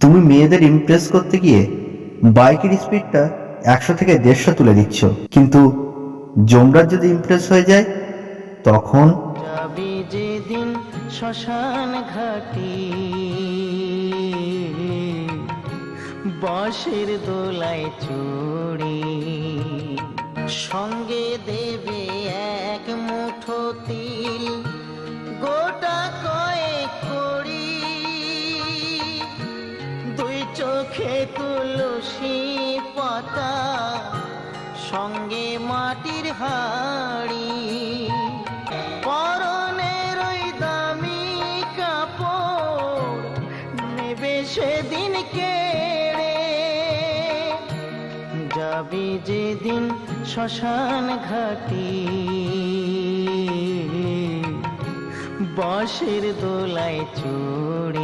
তুমি মেয়েদের ইমপ্রেস করতে গিয়ে বাইকের স্পিডটা একশো থেকে দেড়শো তুলে দিচ্ছ। কিন্তু জমরার যদি ইমপ্রেস হয়ে যায়, তখন যেদিন শ্মশান ঘাটি বাঁশের দোলায় চড়ি। সঙ্গে দেবে এক মুঠো তিল, গোটা চোখে তুলসী পাতা, সঙ্গে মাটির হাড়ি। পরনের ওই দামি কাপড় নেবে সেদিন কেড়ে। যাবি যেদিন শ্মশান ঘাটি। বাঁশের দোলায় চড়ি